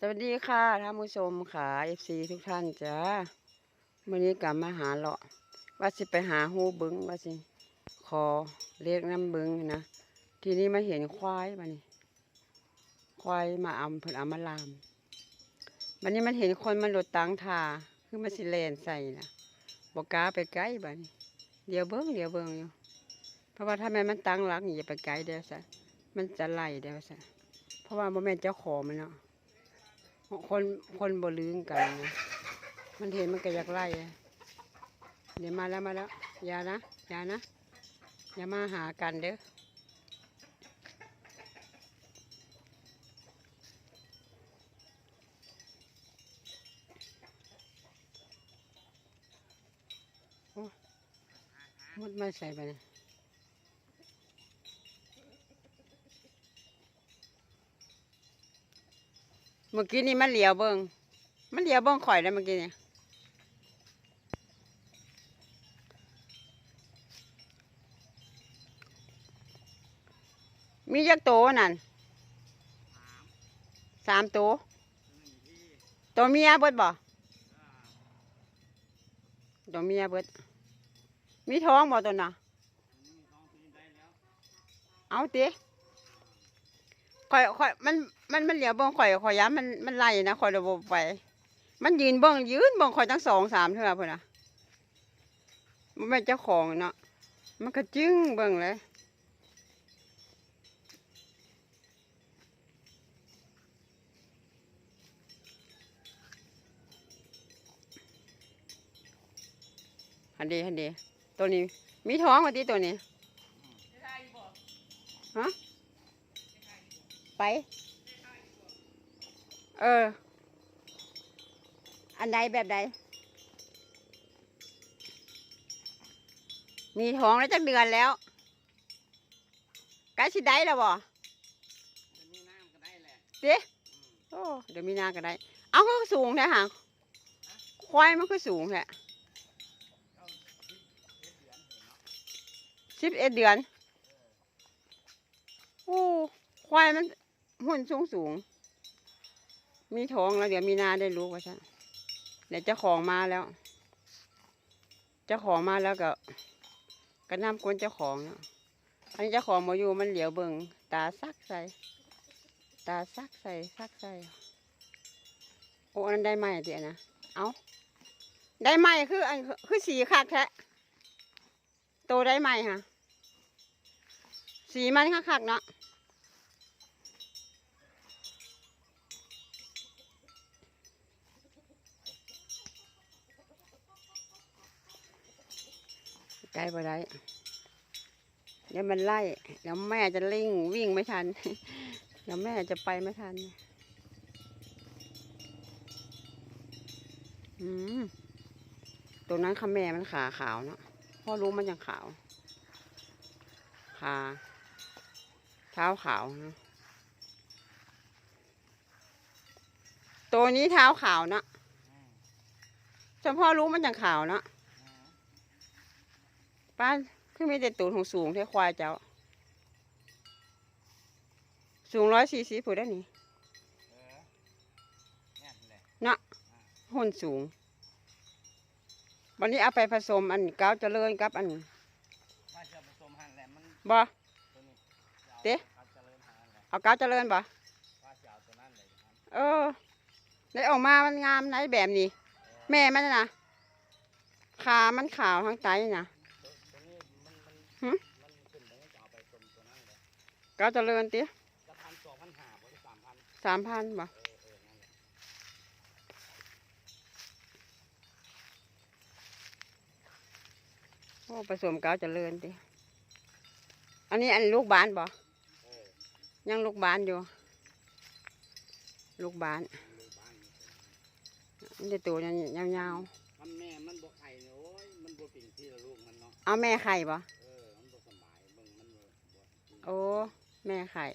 สวัสดีค่ะท่านผู้ชมค่ะเอฟซีทุกท่านจ้าวันนี้กลับมาหาเลาะว่าสิไปหาหูบึงว่าสิขอเรียกน้ำบึงนะทีนี้มาเห็นควายมานี่ควายมาอำเพิ่นเอามาลามวันนี้มันเห็นคนมันหลดตังทาคือมันสิเลนใส่นะบอกกาไปใกล้บ้านี้เดี๋ยวเบิ้งเดี๋ยวเบิ้งอยู่เพราะว่าถ้าแม่มันตั้งรักอย่าไปใกลเดี๋ยวซะมันจะไล่เดี๋ยวซะเพราะว่าบ่แม่นเจ้าของมันเนาะ คนคนบ่ลืงกันนะมันเห็นมันก็อยากไล่เดี๋ยวมาแล้วมาแล้วอย่านะอย่านะอย่ามาหากันเด้อโอ้มดไม่ใส่ไปนะ มื่อกี้นี่มันเหลียวเบิงมันเหลียวเบิงข่อยแล้วเมื่อกี้เนี่ยมีจักโตนั่นสามโตตัวเมียเบิดบ่ตัวเมียเบิด มีท้องบ่ตัวน่ะเอาติ ข่อยข่อยมันมันมันเหลียวเบิ่งข่อยข่อยย้ำมันมันไล่นะข่อยระบบไป มันยืนเบิ่งยืนเบิ่งข่อยทั้งสองสามเท่าพุ่นน่ะมันเป็นเจ้าของเนาะมันก็จึ้งเบิ่งเลยฮันดีฮันดีตัวนี้ มีท้องมาที่ตัวนี้ฮะ ไป เออ อันใดแบบใด มีท้องแล้วจักเดือนแล้วใกล้สิได้แล้วบ่มีน้ำก็ได้แหละเด้โอ้เดี๋ยวมีนาก็ได้ เอาก็สูงแท้ห่างควายมันก็สูงแท้เก้าสิบเอ็ดเดือนเห็นเนาะสิบเอ็ดเดือน โอ้ ควายมัน หุ่นสูงสูง มีท้องแล้วเดี๋ยวมีนาได้รู้ว่าซะเดี๋ยวเจ้าของมาแล้ว เจ้าของมาแล้วก็ก็นำคนเจ้าของเนาะอันนี้เจ้าของมาอยู่มันเหลียวเบิงตาซักใส่ ตาซักใส่ซักใส่โอ้อันนั้นได้ไหมเดี๋ยวนะ เอาได้ไหมคืออันคือสีคักแท้โตได้ไหมฮะสีมันคักๆเนาะ ใกล้บ่ได้เดี๋ยวมันไล่เดี๋ยวแม่จะลิงวิ่งไม่ทันเดี๋ยวแม่จะไปไม่ทันอืมตัวนั้นค่ะแม่มันขาขาวเนาะพ่อรู้มันยังขาวขาเท้าขาวนะตัวนี้เท้าขาวเนาะเฉพาะรู้มันยังขาวเนาะ ป้าคือมีแต่ตูดของสูงเท่ควายเจ้า สูงร้อยสี่สิบผู้ได้นี่เออเนี่ยแหละหุ่นสูง วันนี้เอาไปผสมอันเก้าวเจริญกับอันว่าจะผสมหันแหละมันบ่ตัวนี้จะอาเอ๊ะเอาเจริญหาแหละเอาเก้าวเจริญบ่ว่าจะเอาตัวนั้นเลยครับเออได้ออกมามันงามในแบบนี้ แม่มันน่ะนะขามันขาวทั้งไตนะ ก้าวเจริญติจะพันสองพันห้าหรือสามพันสามพันบ่เออเออนั่นแหละโอ้ผสมเก้าวเจริญติอันนี้อันลูกบานบ่เออยังลูกบานอยู่ ลูกบานลูกบ้านนี่มันจะตัวยาวมันแม่มันบ่ไข่เนี่ยโอ้ยมันบ่ปิ่งที่ละลูกมันเนาะๆเอาแม่ไข่บ่เออมันบ่ โอ้ แม่ไข่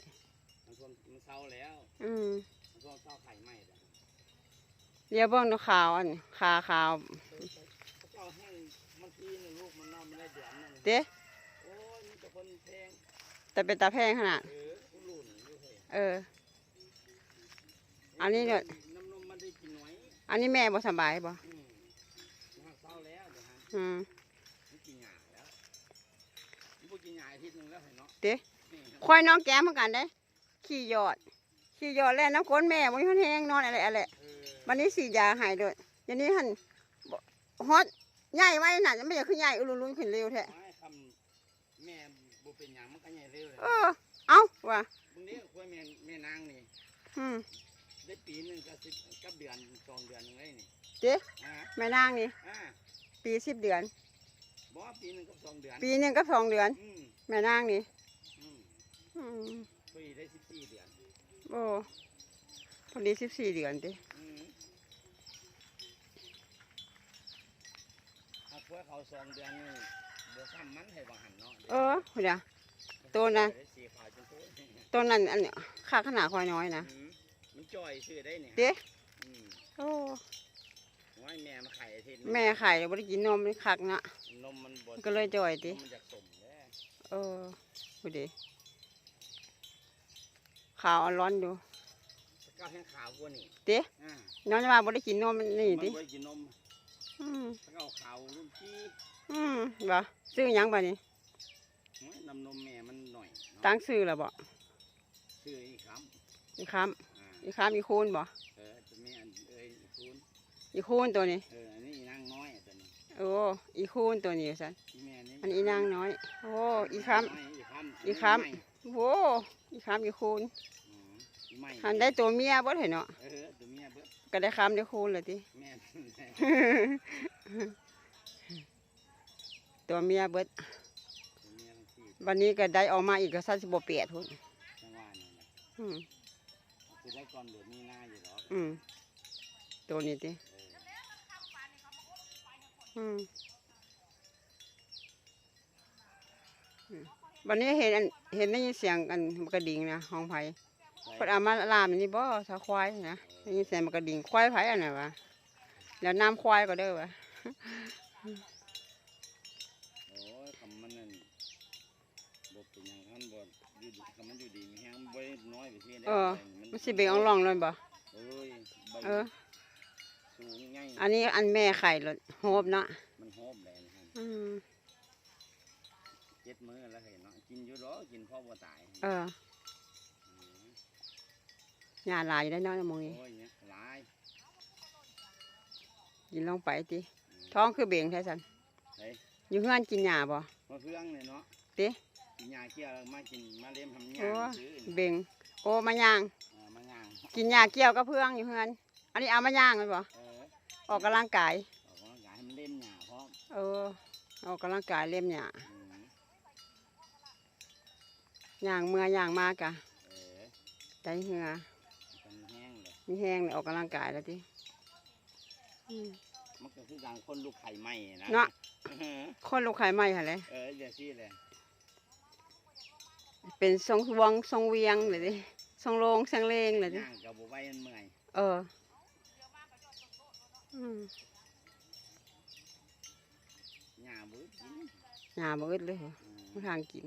มันช่วงมันเศร้าแล้วอืมมันช่วงเศร้าไข่ไหม้แล้วเดี๋ยวเบิ่งดูขาวอันขาขาวเขาเจ้าให้มันทีนึงลูกมันนอนไม่ได้เดือนหนึงเด้โอ้ยมันจะคนแพงแต่เป็นตาแพงขนาด เออผู้หลุนอยู่เฮ้ยเออนอันนี้เนี่ย น้ำนมมันได้กินน้อยอันนี้แม่บ่สบายบ่อืมนะเศร้าแล้วเดี๋ยวฮะอืมมันกินหญ้าแล้วมันบ่กินหญ้าอาทิตย์หนึงแล้วเห็นเนาะเด้นี่ ควายน้องแก้มเหมือนกันเด้ขี่ยอด ขี่ยอดแล้วน้ำก้นแม่บ่มีคนแห้งนอนอะไรอะไรเออวันนี้สีดยาหายด้วยเดี๋ยวนี้หันบ่ฮอตใหญ่ไว้น่ะจะไม่อยากขึ้นใหญ่อุลุลุนขึ้นเร็วแท้ไม้คำแม่บ่เป็นหยังมันก็ใหญ่เร็วเลยเออเอ้าว่ะบางทีกล้วยแม่แม่นางนี่อืมได้ปีหนึงก็สิบกับเดือนสองเดือนหนึงเลยนี่เจ๊อ่าแม่นางนี่อ่าปีสิบเดือนบ่ปีหนึงกับสองเดือนปีหนึ่งกับสองเดือนอืมแม่นางนี่ อืมอืมปีได้สิบสี่เดือนโอ้พอดีสิบสี่เดือนติอืมถ้ากล้วยเขาสองเดือนนี่บ่ซ้ำมันให้บังหันเนาะเออเดี๋ยวตัวน่ะได้สีขาวจนตัวต้นนั้นอันเนี้ยค่าขนาดควายน้อยนะอืมมันจ่อยซื้อได้เนี่ยเจ๊อืมโอ้ว่าให้แม่มาไข่อาทิตย์แม่ไข่บ่ได้กินนมเลยคักนะนมมันบ่ก็เลยจ่อยตินมมันจากสมแล้เออพอดี ขาวอ่อนร้อนอยู่ก็แห้งขาวกว่านี่เจ๊อ่าน้องจะมาบ่ได้กินนมนี่มันติบ่ได้กินนมอืมแล้วก็เอาขาวรุ่นพี่อืมบ่ซื้อหยังบ่นี่โอ้ยนำนมแม่มันหน่อยเนาะตั้งซื้อแล้วบ่ซื้ออีกคอีกครั้ำอ่าอีกครั้อีกคูณบ่เออจะมีอันเอ้ยอีคูณอีกคูณตัวนี้ เอออันนี้อีนางน้อยตัวนี้โอ้อีกคูณตัวนี้ซั่นอีแม่นี่อันนี้อีนางน้อย โอ้อีกครั้น้อยอีกคำอีกครั้โว้ อีกครั้อีกคูณอืมอีไม่อันได้ตัวเมียบ่เห็นเนาะเออตัวเมียเบิดก็ได้ครั้ได้คูณเลยติแม่ตัวเมียเบิดตัวเมียทั้งสี่วันนี้ก็ได้ออกมาอีกก็สัสิบ่เปียดพุ่นจังหวะนั่นแหละอืมคือได้ก่อนเดือนมีนาอยู่หรอกอืมตัวนี้ติเอออืม วันนี้เห็นอันเห็นได้ยินเสียงกันกระดิ่งนะห้องไผเพิ่นเอามาลามนี่บ่สาควายนะได้ยินเสียงมันกระดิ่งควายไผอันน่ะวะแล้วน้ำควายก็เด้อวะโอ้ยคำมันนั่นบเป็นหยังคันบ่อยู่ดีคำมันอยู่ดีมีแฮงบ่ได้น้อยไปที่ได้เออมันมันสิเบ่งอ่องร่องเลยบ่เอ้ยใบเออ สูงใหญ่อันนี้อันแม่ไข่รถโฮบเนาะมันโฮบแหลนะครับอืมเจ็ดมื้อแล้วเห็นเนาะ กินอยู่หรอกินพ่อบ่ตายเออมหญ้าหลายอยู่ได้เนาะในหมองนี้โอ้ยเนี่ยหลายกินลงไปติอืมท้องคือเบ่งแท้ซั่นเฮ้ยอยู่เฮือนกินหญ้าบ่มาเพื่องเนี่ยเนาะติกินยาเกี่ยวแล้วมากินมาเลี้ยงทำโอ้ยาซื้อนี่เบ่งโอ้มาย่าง เออมาย่างกินหญ้าเกี่ยวกับเพื่องอยู่เฮือนอันนี้เอามาย่างเลยบ่เออออกกำลังกายออกกำลังกายให้มันเล่นหยาพร้อมเออออกกำลังกายเล่มหญ้าอืม ย่างเมื่อย่างมากะเออได้เหงื่อมันแห้งเลยมีแห้งเลยออกกำลังกายแล้วติอืม มันก็คือการคนลูกไข่ไหม้นะเนาะ เออคนลูกไข่ไหม้หั่นแหละเออเดี๋ยวซี่เลยเป็นทรงวงทรงเวียงเลยดิทรงโรงทรงเลงเลยดิย่างกับบุไว้มันเมื่อยเอออืมหยาบื้อกินหญ้าบ่อึดเลยเหรออืมบ่ทางกิน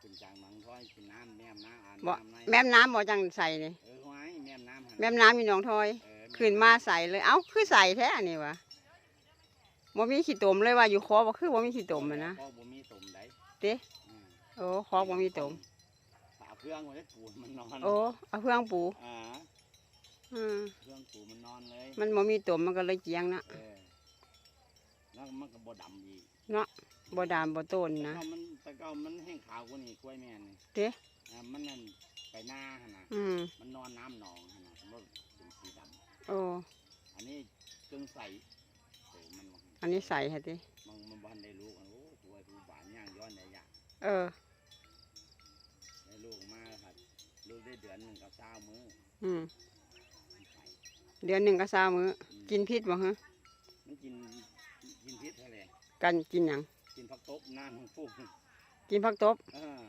กินจางมังท้อย กินน้ำแม่มน้ำอ่านบ่น้ำในแม่มน้ำบ่จังใส่นี่เออไว้แม่มน้ำหั่นแม่มน้ำมีหนองทอยเออขึ้นมาใส่เลย เอ้าคือใส่แท้อันนี้วะบ่มีขี้ตมเลยว่าอยู่คอบ่คือบ่มีขี้ตมอะนะ พ่อบ่มีตมได้เด้ อืมโอ้คอบ่มีตมฝาเครื่องไว้ได้ปูนมันนอนโอ้เอาเพื่องปูอ่าอืมเครื่องปูมันนอนเลยมันบ่มีตมมันก็เลยเจียงนะเออแล้ว มันก็บ่ดำอีกบ่ดามบ่ต้นแต่นะเก่ามันแต่เก่ามันแห้งขาวกว่านี่กล้วยแม่นี่เด้ อ่ามันนั่นไปหน้าหั่นน่ะอืมมันนอนน้ำหนองหั่นน่ะมันเป็นสีดำโอ้อันนี้จึงใส่โอ้มันอันนี้ใส่ฮะติมันมันบ่ทันได้ลูกอันโอ้กล้วยผู้บานย่างย้อนได้ยากเออ ได้ลูกมาครับลูกได้เดือนหนึงกับ20มื้ออืมมันไข่เดือนหนึงก็ซามื้ออืมกินพิษบ่ฮะมันกินกิน พิษทะเลกันกินหยังกินผักตบหน้าของปุ๊กกินผักตบเออ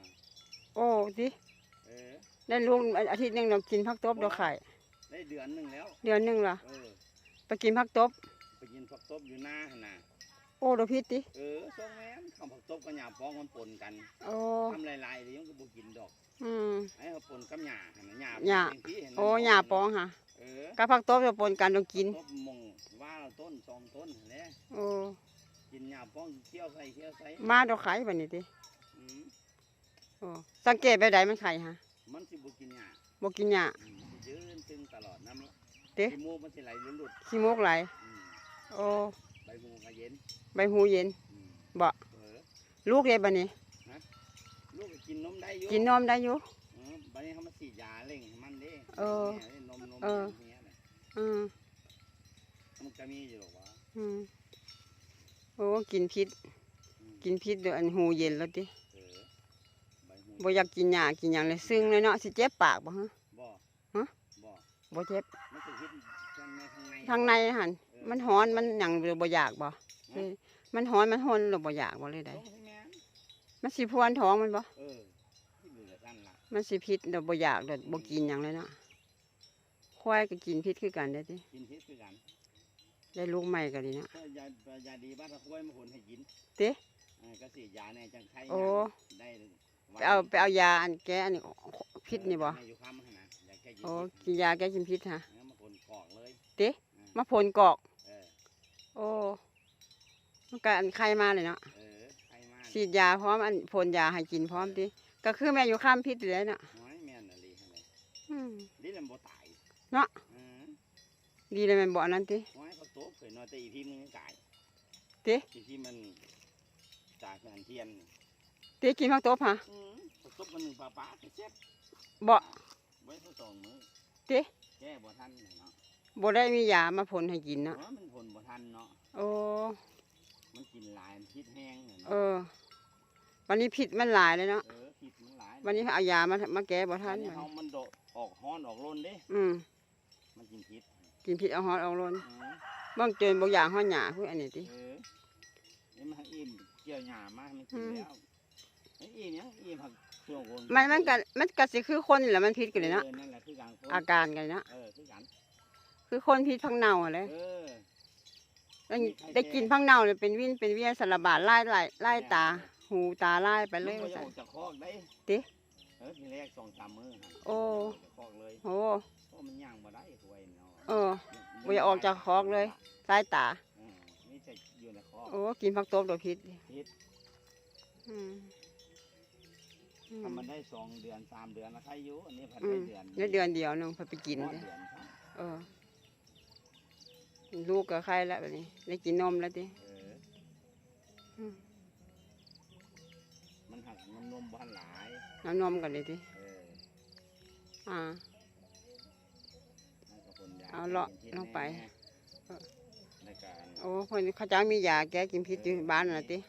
โอ้ดิเออ ได้ลูกอาทิตย์หนึงเรากินผักตบเราไข่ได้เดือนหนึงแล้ว เดือนหนึงล่ะเออ ไปกินผักตบ ไปกินผักตบอยู่หน้าหั่นน่ะโอ้อ้ดอกพิษติเออส่งแม่นคำผักตบกับหญ้าป้องมันปนกันโอ้ทำลายๆเดี๋ยวมันก็บ่กินดอกอืม ไอ้เขาปนกับหญ้าหั่นน่ะหญ้าหญ้า เป็นที่เห็นโอ้หญ้าปองค่ะ เออกับผักตบจะปนกันต้องกินตบมงว่าเราต้นสองต้นหั่นแหละโอ้กินหญ้าป้องเที่ยวใส่เที่ยวใส่มาดอกไข่บัดนี้ติอืมโอ้สังเกตไปใดมันไข่ฮะมันสิบ่กินหญ้าบ่กินหญ้าอืมมันยืนตึงตลอดน้ำละเด้เด้ขี้มูกมันสิไหลหลุดขี้มูกไหลๆอืมโอ้ใบหูก็เย็นใบหูเย็นอืมบ่เออลูกเด้บัดนี้ลูกก็กินนมได้อยู่กินนมได้อยู่เออ บัดนี้เขามาฉีดยาเร่งให้มันเด้เออ แม่ได้นมนมเออเนี้ยน่ะอืมมันก็มีอยู่หรอกวะอืมโอ้กินพิษ อืมกินพิษเดี๋ยวอันหูเย็นแล้วติเออใบหูบ่อยากกินหญ้ากินหยังเลยซึ่งเลยเนาะสิเจ็บปากบ่ฮะ บ่ฮะ บ่บ่เจ็บมันจะคิดกันในข้างในทางในหั่นเออมันฮ้อนมันหยังเลยบ่อยากบ่เอ้ยมันฮ้อนมันฮ้อนเลยบ่อยากบ่เลยได้ต้องให้แม่นมันสิพวนท้องมันบ่เออที่เหลือกันล่ะ มันสิพิษเดี๋ยวบ่อยากเดี๋ยวบ่กินหยังเลยเนาะควายก็กินพิษคือกันได้ติกินพิษคือกัน ได้ลูกใหม่ก็ดีเนาะถ้ายายาดีบ้านตะคุ้ยมาผลให้กินติเออก็สิยาในจังไข่โอ้ได้ไปเอาไปเอายาอันแก้อันนี้พิษนี่บ่เอออยู่ค้ำหั่นน่ะยาแก้กินโอ้พิษกินยาแก้กินพิษฮะเออมาผลกอกเลยติเออมาพ่นกอกเออโอ้มันก็อันไข้มาเลยเนาะเออไข่มาฉีดยาพร้อมอันพ่นยาให้กินพร้อมติ ก็คือแม่อยู่ข้ามพิษอยู่แล้วเนาะน้อยแม่นอะลีหั่นเลยอืมนี่แหละบ่ตายเนาะเออดีเลยแม่นบ่อันนั้นติ น้อยเขาโตเคยนอนแต่อีพี่มึงยังตายติอีพี่มันจากอันเทียนติกินผักตบฮะอืมเขาตบมันหนึ่งปลาปลาไปเจ็บบ่ ไว้ทดสองมือติแก้บ่ทันเนาะบ่ได้มียามาพ่นให้กินเพเนาะราะว่ามันผลบ่ทันเนาะ โอ้ มันกินหลายมันพิษแห้งเนี่ยเอเนาะอ วันนี้พิษมันหลายเลยเนาะ เออพิษมันหลายวันนี้เอายามามาแก้บ่ทันอันนี้บัดเฮานี้มันโดดออกฮ้อนออกร่นเด้ อืมมันกินพิษกินพิษเอาฮอดเอาร้นอืมบางเจนบ่อย่างฮอดหญ้าพวกอันนี้ติ เออนี่มันให้อิ่มเกี่ยวหญ้ามาให้มันกินอืมแล้วไอ้อิ่มยังอิ่มผักช่วงคนมันมันก็มันก็สิคือคนนี่แหละมันพิษกันเลยเนาะ ออนั่นแหละคือการคนอาการกันเนาะ เออคือกันคือคนพิษพังเน่าอะเลยเออได้ได้กินพังเน่าเนี่ยเป็นวินเป็นเวียนสารบาดไล่ไล่ไล่ตา หูตาไล่ไปเลยมันว่าจะซั่อนอกจากคอกได้ติเออทีแรกสองสามมื้อหั่นโอ้ออกจากคอกเลยโอ้เพราะมันย่างบ่ได้ถวยเนาะเออ บ่อยากออกจากคอกเลยไล่ตาเออนี่จะอยู่ในคอก โอ้กินผักตบดอกพิษพิษ อืมอืมถ้ามันได้สองเดือนสามเดือนแล้วใครอยู่อันนี้พันอืได้มเดือนได้เดือนเดียวหนึงเพิ่นไปกินฮอดเด้ เดือนครับเออ ลูกกับใครแล้วบัดนี้ ได้กินนมแล้วติเอ นมนมบ้านหลายน้ำนมกันเลยติเอออ่านั่นก็คนยาเอาเลาะป็นพิษลงไปแน่เออในการโอ้คนเขาเจ้ามียาแก้กินพิษอยู่บ้านน่ะติย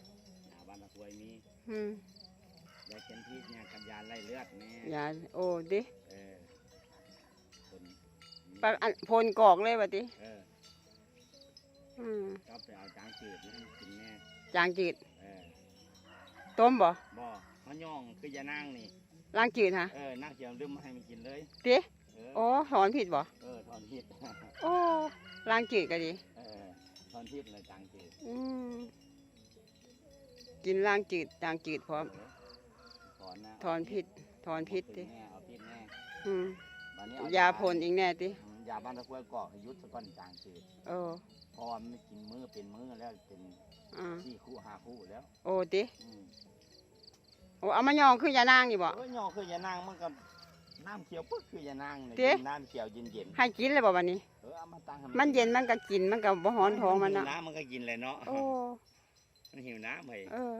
าบ้านตะกรวยมีอืมยาเคนพิษยากันยาไล่เลือดแน่ยาโอ้ดิเออคนปะอันพ่นกอกเลยบัดติเอออืมก็ไปเอาจางจืดมาให้มันกินแน่จางจืดเออต้มบ่บ่ มะย่องคือยานางนี่ ล้างจืดฮะเออนั่งเขียวลืมมาให้มันกินเลยติเออ โอ้ถอนผิดบ่เออ ถอนพิษ โอ้ล้างจืดก็ดี เออ ถอนพิษเลยจางจืดอืมกินล้างจืดจางจืดพร้อมเออถอนนะถอนพิษ ถอนพิษเอาติแน่เอาพิษแน่อืมบัดนี้เอยาพ่นอีกแน่ติอืมยาบ้านตะกรวยเกาะให้ยุดสะก้อนจางจืดโอ้เพราะว่ามันกินมื้อเป็นมื้อแล้วเป็นอ่าสี่คู่ห้าคู่แล้ว โอ้ติอืมโอ้ เอามายองคือยานางนี่บ่เออย่อคือยานางมันก็น้ำเขียวปึ๊กคือยานางเนี่ยเจ๊ กินน้ำเขียวเย็นให้กินเลยบ่บัดนี้ ๆเออเอามาตั้งให้มันเย็นมันก็กินมันก็บ่ฮ้อนท้องมันหิน่ะวน้ำมันก็กินเลยเนาะโอ้มันหิวน้ำเฮ้ยเออ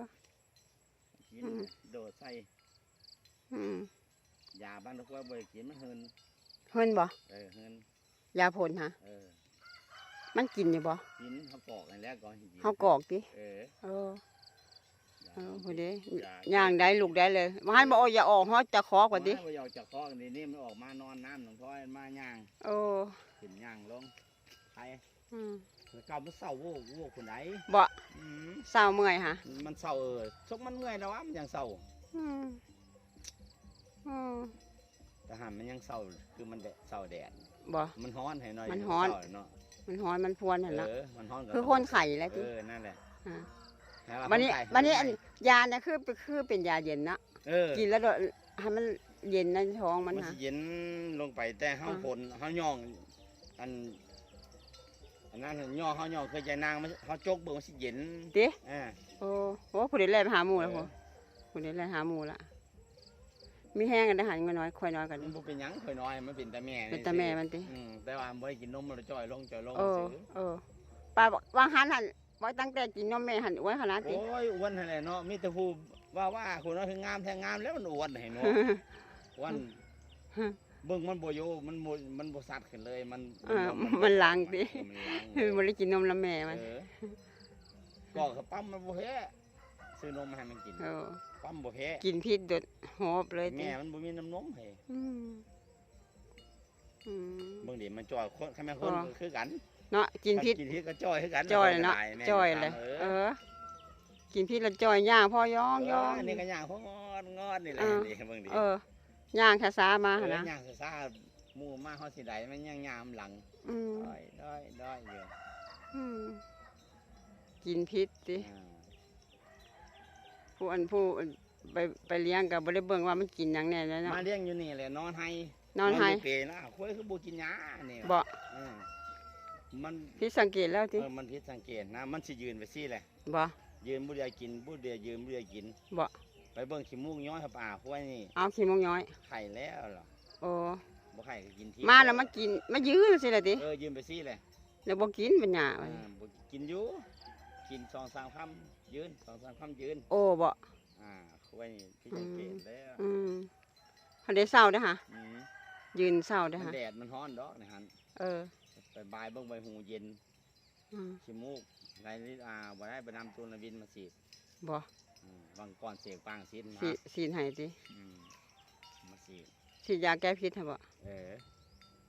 กินอืม โดดใส่อืมยาบ้านตะกรวยบ่ได้กินมันเฮินเฮิ่นบ่เออเฮินยาพ่นฮะ เออมันกินอยู่บ่กินเขากอกนั่นแหละก่อนสิกินเฮากอกติเออเออยา เออพอดียาย่างได้ลูกได้เลยมาให้บอกอย่าออกฮอดจะคอกว่าดิบ่อยากจากคอกนี่นี่มันออกมานอนน้ำหนองท้อยมาย่างโอ้ขึ้นย่างลงไปอืมแล้วก็มันเศร้าโว้โว้คนไหนบ่อืมเศร้าเมื่อยฮะมันเศร้าเออชกมันเมื่อยแล้ววะมันยังเศร้าอืมอืมแต่หันมันยังเศร้าคือมันแดดเศร้าแดดบ่ มันฮ้อนให้หน่อยมันฮ้อนเศร้าเนาะมันฮ้อนมันพวนหั่นละเออมันฮ้อนก็คือคนไข่แล้วเอติอนั่นแหละอ่าให้ว่าวันนี้คตายวันนี้อัน ยาเนี่ยคือคือเป็นยาเย็นเนาะเออกินแล้วโดดให้มันเย็นในท้องมันมันฮะ สิเย็นลงไปแต่เฮาอ่า ผลเฮาย่อง อันอันนั้นย่อเฮาย่องเคยใจนางมันเฮาจกเบิ่งมันสิเย็นติอ่า โอ้โหผู้ใดแล่ไปหาหมูแล้วเอพออผู้ใดแล่หาหมูละมีแห้งกันได้หันกันน้อยค่อยน้อยกัน มันบ่เป็นหยังค่อยน้อยมันเป็นแต่แม่เป็นตาแม่มันติ อืมแต่ว่ามันบ่ได้กินนมมันจ่อยลงจ่อยลงเออซื่อเออป้าบอกวางหันหัน บอกตั้งแต่กินนมแม่หันอ้วนขนาดโอ้ติยอ้วนนั่นแหละเนาะมีแต่ผู้ว่าว่าคนนั้นคืองามแท้งามแล้วมันอ้วนให้เนาะอ้วนเบิ่งมันบ่อยู่มันบ่มันบ่สัดขึ้นเลย มันเออมันหลังติเออมันหลังมันได้กินนมแล้วแม่มันเออก็เขาปั๊มมันบ่แพ้ซื้อนมมาให้มันกินเออปั๊มบ่แพ้กินพิษโดดหอบเลยติแม่มันบ่มีน้ำนมให้อืมอืมเบิ่งดิมันจ่อยคนคันแม่นคนอ๋อก็คือกัน เนาะกินพิษกินพิษก็จ่อยคือกันจอยเนาะคก็ได้แม่จอยก็เลยตามเอเอออ กินพิษแล้วจอยย่างพ่อย่องย่องเอันนี้ก็ย่างพองอดงอดนี่แหละเออนี่เบิ่งดิเออย่างช้าๆมาเอหั่นอนะย่างซ่าๆหมู่มาเฮาสิได้มันย่างยามหลังอืมด้อยด้อยด้อยอยู่อืมกินพิษสิอ่าผู้อันผู้ไปไปเลี้ยงกับบริเบิ่งว่ามันกินหยังแน่แล้วเนาะมาเลี้ยงอยู่นี่แหละนอนให้นอนให้ยู่เปรนะคุยคือบ่กินหญ้านี่บ่เออ มันพี่สังเกตแล้วเอติอมันผิดสังเกตนะ มันสิยืนไปซี่แหละ บ่ยืนบ่ได้กินบ่ได้ยืนบ่ได้กิน บ่ไปเบิ่งขี้มูกย้อยกับป่าคุยนี่เอาขี้มงย้อย ไข่แล้วเหรอโอ้บ่ไข่ก็กินทีมาแล้วมากินมายืนสิล่ะติเออยืนไปซี่แหละแล้วบ่กินเป็นหยังเออบ่กินอยู่กินสองสามคำยืนสองสามคำยืน โอ้บ่อ่าคุยนี่ที่สังเกตแล้วอืมเขาได้เศร้าเด้อฮะอืมยืนเศร้าเด้อมันฮะแดดมันร้อนดอกนะฮันเออ ไปบายเบิ่งใบหูเย็นอืมขี้มูกไรนิดอ่าบ่ได้ไปนำตูนวินมาฉีดบ่อืมวังก่อนเสียงปางซีดมาสีสีนให้ติอืมมาฉีดฉีดยาแก้พิษฮะบ่ เออ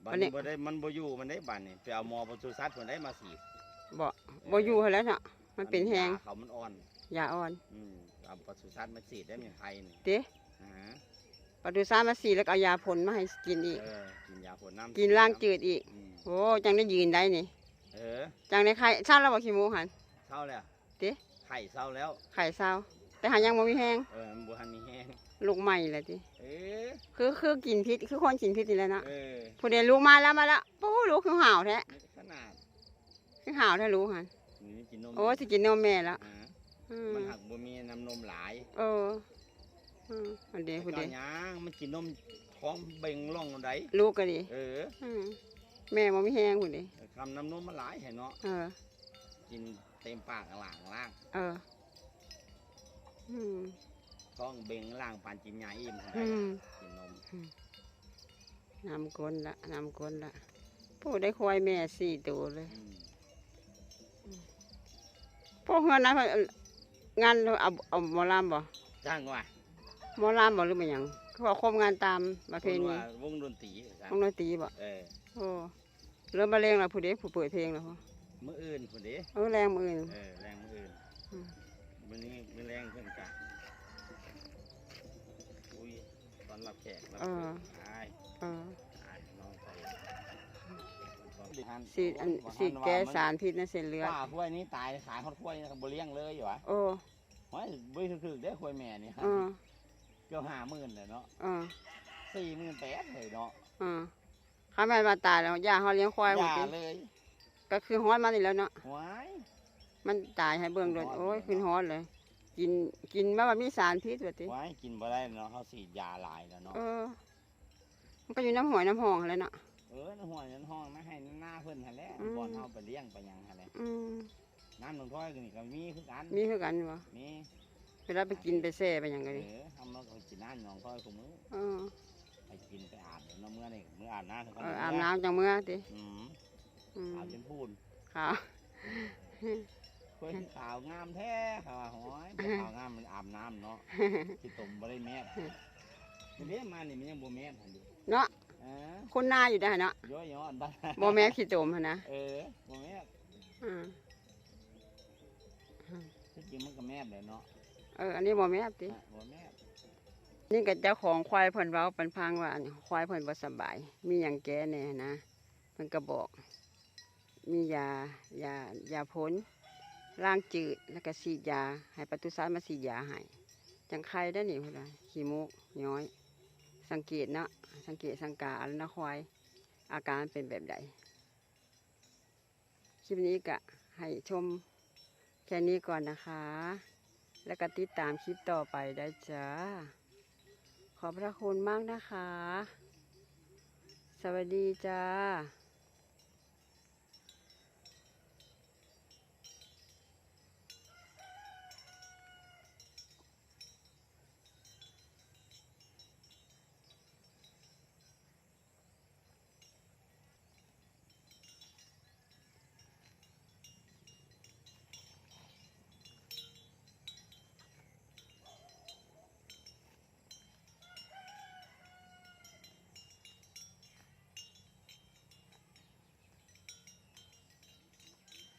บัดอันนี้นี้บ่ได้มันบ่อยู่มันได้บัดนี่ไปเอาหมอปศุสัตว์เพิ่นได้มาฉีดบ่บ่อยู่หั่นแหล้วเนาะมันเป็นแฮงยาเขามันอ่อนยาอ่อนอืมเอาปศุสัตว์มาฉีดได้ในไทยนี่ติอ่าปฏิซามาสีแล้วก็เอายาพ่นมาให้กินอีกเออกินยาผลน้ำกินล่างจืดอีก อืม โอ้จังได้ยืนได้นี่ เออจังได้ไข่เศร้าแล้วบ่ขี้หมูหัน เศร้าแล้วติ ไข่เศร้าแล้ว ไข่เศร้า แต่หายังบ่มีแห้งเออมันบ่ทันมีแห้งลูกใหม่แหละติเออคือคือกินพิษคือคนกินพิษนี่แหละเนาะเออผู้ใดลูกมาแล้วมาแล้วปู้ลูกคือห่าวแท้นี่ขนาดคือห่าวแท้ลูกหันนี่กินนมโอ้สิกินนมแม่แล้วอ่าอืมมันหักบ่มีน้ำนมหลายเอออืมผู้ใดผู้ใดก็หยังมันกินนมท้องเบ่งร่องไดลูกก็ดี เออ อืม แม่บ่มีแห้งผู้ใดคำน้ำนมมันหลายเห็นเนาะเออ กินเต็มปากหลังล่างเออ อืม ท้องเบ่งล่างปานจิมยาอิ่มเท่าไหอืร่มกินนมน้ำกลนละน้ำกลนละผู้ได้ควายแม่สี่ตัวเลย อืมพวกเฮือนนะเพิ่นงานเอาเอาหมอลำบ่จ้างว่าหมอลำบ่หรือเป็นหยัง เขาบอกคมงานตามประเพคนณีว่าวงดนตรีจ้ะวงดนตรีบ่เออโอ้เริ่มมาเล่งแล้วผู้เด็กผู้เปิดเพลงแล้วพ่อมื้ออื่นพุ่นเด้เออแรงมืออื่นเออแรงมื้ออื่นอืมมื้อนี้มื้อแรงเพิ่นกะอุ้ยตอนรับแขกรับเชิญอายเอออายน้องใส่สีดอันสีดแก้สารพิษในเส้นเลือดป้าถ้วยนี้ตายขายฮอดถ้วยนะครับบ่เลี้ยงเลยอยู่วะโอ้โอ้ยบ่ถึกๆเด้อถ้วยแม่นี่เออ เกือบ50,000เลยเนาะเออ40,000แปดเลยเนาะเออข้าแม่นมาตายแล้วย่าเขาเลี้ยงควายหมอดย่าติเลย ก็คือฮ้อนมานี่แล้วเนาะว้ายมันตายให้เบิ่งโดนฮ้อนโอ้ยขึ้นฮ้อนเลย กินกินมาว่ามีสารพิษว่าติว้ายกินบ่ได้เนาะเฮาฉีดยาหลายแล้วเนาะ เออ มันก็อยู่น้ำหอยน้ำหองหั่นแหล้วเนาะ เออในหัวยันห้องมาให้หน้าเพิ่นหั่นแหละอืม บ่อนเฮาไปเลี้ยงไปหยังหั่นแหละอืมน้ำหนองถ้อยก็นี่ก็มีคือกันมีคือกันบ่มี เวลาไปกินไปแซ่ไปหยังก็เอดีอทำมาก็กินน้ำหนองถ้อยคุมื้อเออไปกินไปอาบเนาะมื้อนี่มื้ออาบน้ำเอออาบน้ำจังเมื่อติอืมอืมอาบจนพูนค่ะเพิ่นขาวงามแท้ค่ะว่าหอยบ่ขาวงามมันอาบน้ำเนาะสิตมบ่ได้แม่นเด้มานี่มันยังบ่แม่นหั่นดิเนาะเออคนหน้าอยู่ได้เนาะย้อยย้อนบ้านบ่แม่ขี้โจมหั่นนะเออบ่แม่นอืมที่จริงมันก็แม่นแหละเนาะ เอออันนี้บ่แม่นติอะบ่แม่นนี่ก็เจ้าของควายเพิ่นเว้าเพิ่นพังว่าอันควายเพิ่นบ่สบาย มีหยังแก้แน่นะเพิ่นก็บอก มียายายาพ้นล้างจืดแล้วก็ฉีดยา ให้ปตุสัตว์มาฉีดยาให้จังไข้ได้นี่พุ่นน่ะขี้มูกย้อย สังเกตเนาะสังเกตสังกาแล้วนะควาย อาการเป็นแบบใดคลิปนี้ก็ให้ชมแค่นี้ก่อนนะคะ แล้วก็ติดตามคลิปต่อไปได้จ้า ขอบพระคุณมากนะคะ สวัสดีจ้า